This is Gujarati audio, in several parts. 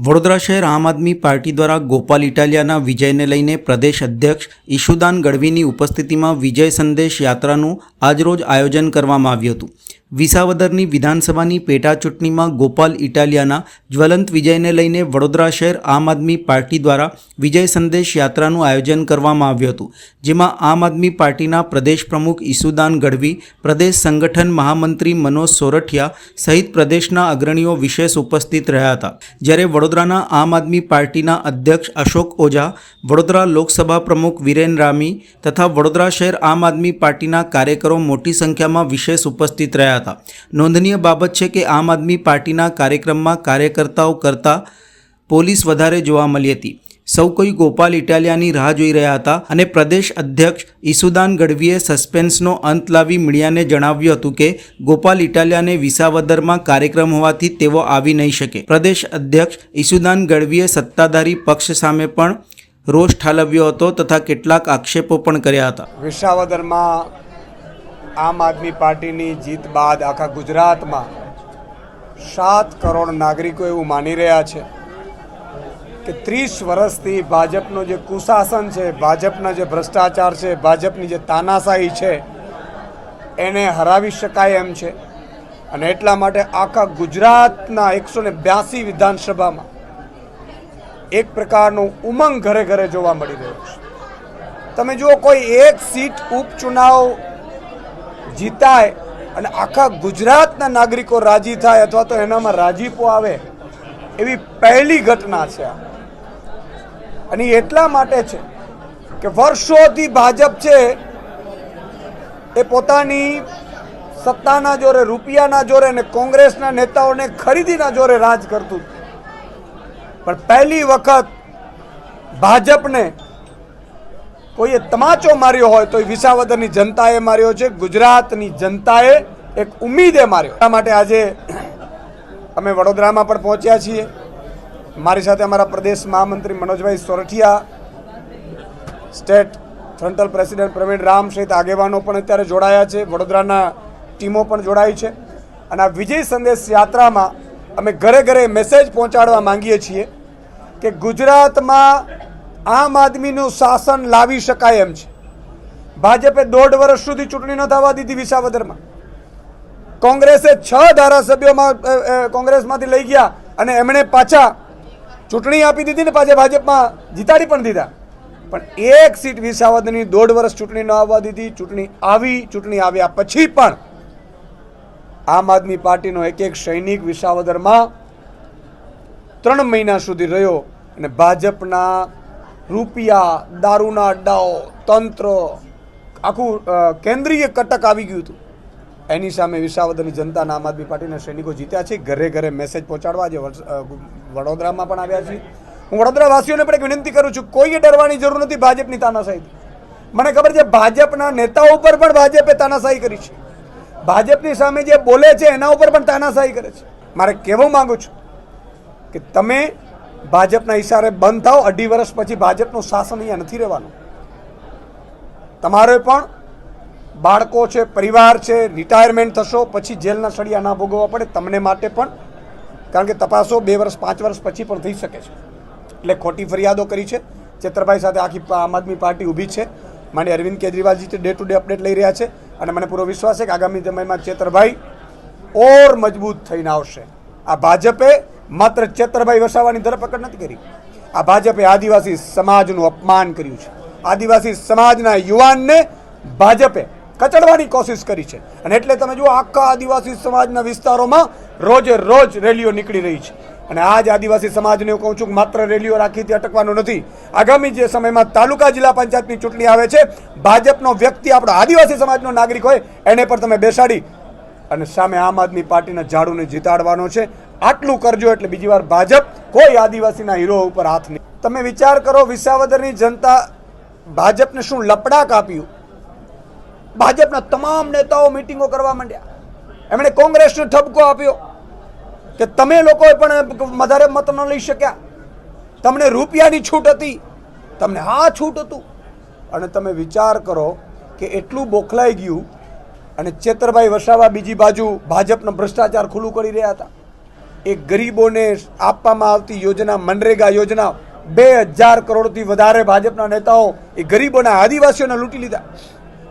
વડોદરા શહેર આમ આદમી પાર્ટી દ્વારા ગોપાલ ઇટાલિયાના વિજયને લઈને પ્રદેશ અધ્યક્ષ ઈશુદાન ગઢવીની ઉપસ્થિતિમાં વિજય સંદેશ યાત્રાનું આજરોજ આયોજન કરવામાં આવ્યું હતું. વિસાવદરની વિધાનસભાની પેટા ચૂંટણીમાં ગોપાલ ઇટાલિયાના જ્વલંત વિજયને લઈને વડોદરા શહેર આમ આદમી પાર્ટી દ્વારા વિજય સંદેશ યાત્રાનું આયોજન કરવામાં આવ્યું હતું, જેમાં આમ આદમી પાર્ટીના પ્રદેશ પ્રમુખ ઈસુદાન ગઢવી, પ્રદેશ સંગઠન મહામંત્રી મનોજ સોરઠિયા સહિત પ્રદેશના અગ્રણીઓ વિશેષ ઉપસ્થિત રહ્યા હતા. જ્યારે વડોદરાના આમ આદમી પાર્ટીના અધ્યક્ષ અશોક ઓઝા, વડોદરા લોકસભા પ્રમુખ વિરેન રામી તથા વડોદરા શહેર આમ આદમી પાર્ટીના કાર્યકરો મોટી સંખ્યામાં વિશેષ ઉપસ્થિત રહ્યા હતા. નોંધનીય બાબત છે કે આમ આદમી પાર્ટીના કાર્યક્રમમાં કાર્યકર્તાઓ કરતાં પોલીસ વધારે જોવા મળી હતી. સૌ કોઈ ગોપાલ ઇટાલિયાની રાહ જોઈ રહ્યા હતા અને પ્રદેશ અધ્યક્ષ ઈસુદાન ગઢવીએ સસ્પેન્સનો અંત લાવી મીડિયાને જણાવ્યું હતું કે ગોપાલ ઇટાલિયાને વિસાવદરમાં કાર્યક્રમ હોવાથી તેઓ આવી નહીં શકે. પ્રદેશ અધ્યક્ષ ઈસુદાન ગઢવીએ સત્તાધારી પક્ષ સામે પણ રોષ ઠાલવ્યો હતો તથા કેટલાક આક્ષેપો પણ કર્યા હતા. વિસાવદરમાં આમ આદમી પાર્ટીની જીત બાદ આખા ગુજરાતમાં સાત કરોડ નાગરિકો એવું માની રહ્યા છે કે ત્રીસ વર્ષથી ભાજપનો જે કુશાસન છે, ભાજપના જે ભ્રષ્ટાચાર છે, ભાજપની જે તાનાશાહી છે, એને હરાવી શકાય એમ છે. અને એટલા માટે આખા ગુજરાતના એકસો ને બ્યાસી વિધાનસભામાં એક પ્રકારનો ઉમંગ ઘરે ઘરે જોવા મળી રહ્યો છે. તમે જુઓ કોઈ એક સીટ ઉપચુનાવ જીતાય અને આખા ગુજરાતના નાગરિકો રાજી થાય અથવા તો એનામાં રાજીપો આવે, એવી પહેલી ઘટના છે આ અને એટલા માટે છે કે વર્ષોથી ભાજપ છે એ પોતાની સત્તાના જોરે, રૂપિયાના જોરે અને કોંગ્રેસના નેતાઓને ખરીદીના જોરે રાજ કરતું. પણ પહેલી વખત ભાજપને કોઈએ તમાચો માર્યો હોય તો એ વિસાવદરની જનતાએ માર્યો છે, ગુજરાતની જનતાએ એક ઉમ્મીદે માર્યો. એટલા માટે આજે અમે વડોદરામાં પણ પહોંચ્યા છીએ. મારી સાથે અમારા પ્રદેશ મહામંત્રી Manojbhai Sorathiya, state frontal president Pravin Ram સહિત આગેવાનો પણ અત્યારે જોડાયા છે. વડોદરાના ટીમો પણ જોડાઈ છે. અને આ વિજય સંદેશ યાત્રામાં અમે ઘરે ઘરે મેસેજ પહોંચાડવા માંગીએ છીએ કે ગુજરાતમાં આમ આદમીનું શાસન લાવી શકાય એમ છે. ભાજપે દોઢ વર્ષ સુધી ચૂંટણી ન થવા દીધી વિસાવદરમાં. કોંગ્રેસે છ ધારાસભ્યોમાં કોંગ્રેસમાંથી લઈ ગયા અને એમણે પાછા ચૂંટણી આપી દીધી ને પાછા ભાજપમાં જીતાડી પણ દીધા. પણ એક સીટ વિસાવદરની દોઢ વર્ષ ચૂંટણી ન આવવા દીધી, ચૂંટણી આવી, ચૂંટણી આવ્યા પછી પણ આમ આદમી પાર્ટીનો એક એક સૈનિક વિસાવદરમાં ત્રણ મહિના સુધી રહ્યો અને ભાજપના રૂપિયા, દારૂના અડ્ડાઓ, તંત્ર, આખું કેન્દ્રીય કટક આવી ગયું હતું. એની સામે વિસાવદરની જનતાના આમ આદમી પાર્ટીના સૈનિકો જીત્યા છે. ઘરે ઘરે મેસેજ પહોંચાડવા આજે વડોદરામાં પણ આવ્યા છે. હું વડોદરાવાસીઓને પણ એક વિનંતી કરું છું, કોઈએ ડરવાની જરૂર નથી ભાજપની તાનાશાહી મને ખબર છે, ભાજપના નેતાઓ ઉપર પણ ભાજપે તાનાશાહી કરી છે. ભાજપની સામે જે બોલે છે, એના ઉપર પણ તાનાશાહી કરે છે. મારે કહેવું માંગુ છું કે તમે ભાજપના ઈશારે બંધ થાવ અઢી વર્ષ પછી ભાજપનું શાસન અહીંયા નથી રહેવાનું. તમારે પણ બાળકો છે, પરિવાર છે રિટાયરમેન્ટ થશો, પછી જેલના સળિયા ના ભોગવવા પડે, તમને માટે પણ, કારણ કે તપાસો બે વર્ષ, પાંચ વર્ષ પછી પણ થઈ શકે છે. એટલે ખોટી ફરિયાદો કરી છે. ચેતરભાઈ સાથે આખી આમ આદમી પાર્ટી ઊભી છે. માની અરવિંદ કેજરીવાલજી ડે ટુ ડે અપડેટ લઈ રહ્યા છે. અને મને પૂરો વિશ્વાસ છે કે આગામી સમયમાં ચેતરભાઈ ઓર મજબૂત થઈને આવશે. આ ભાજપે માત્ર ચેતરભાઈ વસાવાની ધરપકડ નથી કરી. આ ભાજપે આદિવાસી સમાજનું અપમાન કર્યું છે. આદિવાસી સમાજના યુવાનને ભાજપે કચડવાની કોશિશ કરી છે. અને એટલે તમે જુઓ, આખા આદિવાસી સમાજના વિસ્તારોમાં રોજે રોજ રેલીઓ નીકળી રહી છે. અને આ જ આદિવાસી સમાજને હું કહું છું કે માત્ર રેલીઓ રાખીથી અટકવાનું નથી. આગામી જે સમયમાં તાલુકા જિલ્લા પંચાયતની ચૂંટણી આવે છે, ભાજપનો વ્યક્તિ આપણો આદિવાસી સમાજનો નાગરિક હોય, એને પણ તમે બેસાડી અને સામે આમ આદમી પાર્ટીના ઝાડુને જીતાડવાનો છે. આટલું કરજો એટલે બીજી વાર ભાજપ કોઈ આદિવાસીના હીરો ઉપર હાથ નહીં. તમે વિચાર કરો, વિસાવદરની જનતા ભાજપને શું લપડાક આપ્યું? ભાજપના તમામ નેતાઓ મિટિંગો કરવા માંડ્યા. એમણે કોંગ્રેસને ઠપકો આપ્યો કે તમે લોકોએ પણ વધારે મત ન લઈ શક્યા. તમને રૂપિયાની છૂટ હતી. તમને આ છૂટ હતું. અને તમે વિચાર કરો કે એટલું બોખલાઈ ગયું અને ચેતરભાઈ વસાવા બીજી બાજુ ભાજપનો ભ્રષ્ટાચાર ખુલ્લું કરી રહ્યા હતા. એ ગરીબોને આપવામાં આવતી યોજના, મનરેગા યોજના બે હજાર કરોડથી વધારે ભાજપના નેતાઓ એ ગરીબોના આદિવાસીઓને લૂંટી લીધા.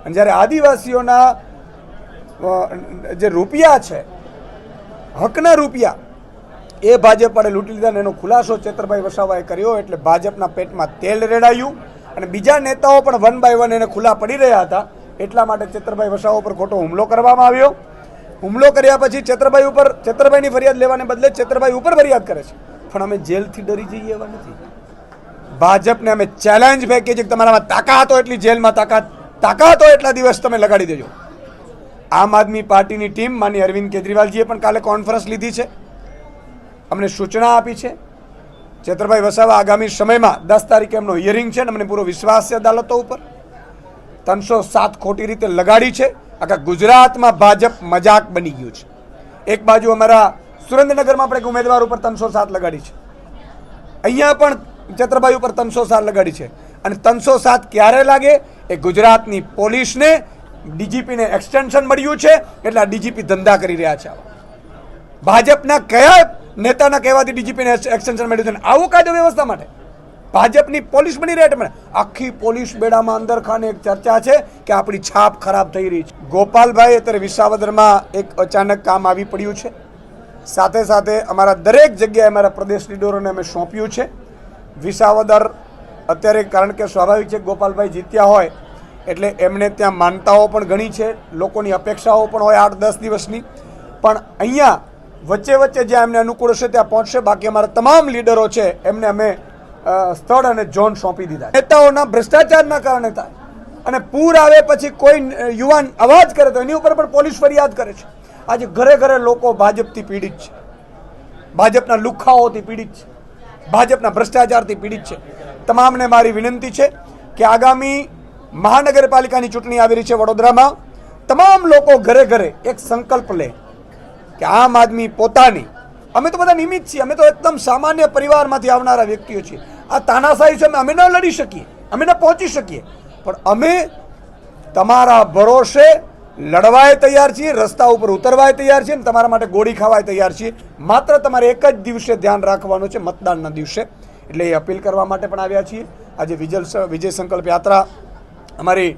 અને જ્યારે આદિવાસીઓના જે રૂપિયા છે, હકના રૂપિયા, એ ભાજપ વડે લૂંટી લીધા અને એનો ખુલાસો ચેતરભાઈ વસાવાએ કર્યો એટલે ભાજપના પેટમાં તેલ રેડાયું અને બીજા નેતાઓ પણ વન બાય વન એને ખુલ્લા પડી રહ્યા હતા. એટલા માટે ચેતરભાઈ વસાવા ઉપર ખોટો હુમલો કરવામાં આવ્યો. હુમલો કર્યા પછી છત્રભાઈ ઉપર, છત્રભાઈની ફરિયાદ લેવાને બદલે છત્રભાઈ ઉપર ફરિયાદ કરે છે. પણ અમે જેલથી ડરી જઈએ એવા નથી. ભાજપને અમે ચેલેન્જ ફેંકીએ છીએ કે તમારામાં તાકાત હોય એટલી જેલમાં તાકાત તાકાત હોય એટલા દિવસ તમે લગાડી દેજો. આમ આદમી પાર્ટીની ટીમ માની અરવિંદ કેજરીવાલજીએ પણ કાલે કોન્ફરન્સ લીધી છે. અમને સૂચના આપી છે. ચેતરભાઈ વસાવા આગામી સમયમાં, દસ તારીખે એમનો હિયરિંગ છે અને મને પૂરો વિશ્વાસ છે અદાલતો ઉપર. ત્રણસો સાત ખોટી રીતે લગાડી છે. આખા ગુજરાતમાં ભાજપ મજાક બની ગયું છે. એક બાજુ અમારા સુરેન્દ્રનગરમાં પણ એક ઉમેદવાર ઉપર ત્રણસો સાત લગાડી છે. અહીંયા પણ ચત્રભાઈ ઉપર ત્રણસો સાત લગાડી છે. અને ત્રણસો સાત ક્યારે લાગે? એ ગુજરાતની પોલીસને, ડીજીપીને એક્સટેન્શન મળ્યું છે, એટલે આ ડીજીપી ધંધા કરી રહ્યા છે ભાજપના કયા નેતાના કહેવાથી ડીજીપીને એક્સટેન્શન મળ્યું છે? આવું કાયદો વ્યવસ્થા માટે ભાજપની પોલીસ બની રહે એટલે આખી પોલીસ બેડામાં અંદર ખાને એક ચર્ચા છે કે આપણી છાપ ખરાબ થઈ રહી છે. ગોપાલભાઈ અત્યારે વિસાવદરમાં એક અચાનક કામ આવી પડ્યું છે. સાથે સાથે અમારા દરેક જગ્યાએ અમારા પ્રદેશ લીડરોને અમે સોંપ્યું છે. વિસાવદર અત્યારે કારણ કે સ્વાભાવિક છે ગોપાલભાઈ જીત્યા હોય એટલે એમને ત્યાં માનતાઓ પણ ઘણી છે, લોકોની અપેક્ષાઓ પણ હોય આઠ દસ દિવસની. પણ અહીંયા વચ્ચે વચ્ચે જ્યાં એમને અનુકૂળ હશે ત્યાં પહોંચશે, બાકી અમારા તમામ લીડરો છે એમને અમે સ્થળ અને ઝોન સોંપી દીધા નેતાઓના ભ્રષ્ટાચારના કારણે થાય. અને પૂર આવે પછી કોઈ યુવાન અવાજ કરે તો એની ઉપર પણ પોલીસ ફરિયાદ કરે છે. આજે ઘરે ઘરે લોકો ભાજપથી પીડિત છે. ભાજપના લુખાઓથી પીડિત છે. ભાજપના ભ્રષ્ટાચારથી પીડિત છે. તમામને મારી વિનંતી છે કે આગામી મહાનગરપાલિકાની ચૂંટણી આવી રહી છે વડોદરામાં, તમામ લોકો ઘરે ઘરે એક સંકલ્પ લે કે આમ આદમી પોતાની અમે તો બધા નિમિત્ત છીએ. અમે તો એકદમ સામાન્ય પરિવારમાંથી આવનારા વ્યક્તિઓ છીએ. આ તાનાશાહી છે, અમે ન લડી શકીએ. અમે ન પહોંચી શકીએ. પણ અમે તમારા ભરોસે લડવાય તૈયાર છીએ, રસ્તા ઉપર ઉતરવાય તૈયાર છીએ અને તમારા માટે ગોળી ખાવાય તૈયાર છીએ. માત્ર તમારે એક જ દિવસે ધ્યાન રાખવાનું છે, મતદાનના દિવસે. એટલે એ અપીલ કરવા માટે પણ આવ્યા છીએ. આજે વિજય વિજય સંકલ્પ યાત્રા અમારી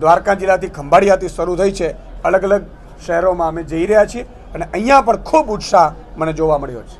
દ્વારકા જિલ્લાથી ખંભાળિયાથી શરૂ થઈ છે. અલગ અલગ શહેરોમાં અમે જઈ રહ્યા છીએ. અને અહીંયા પણ ખૂબ ઉત્સાહ મને જોવા મળ્યો છે.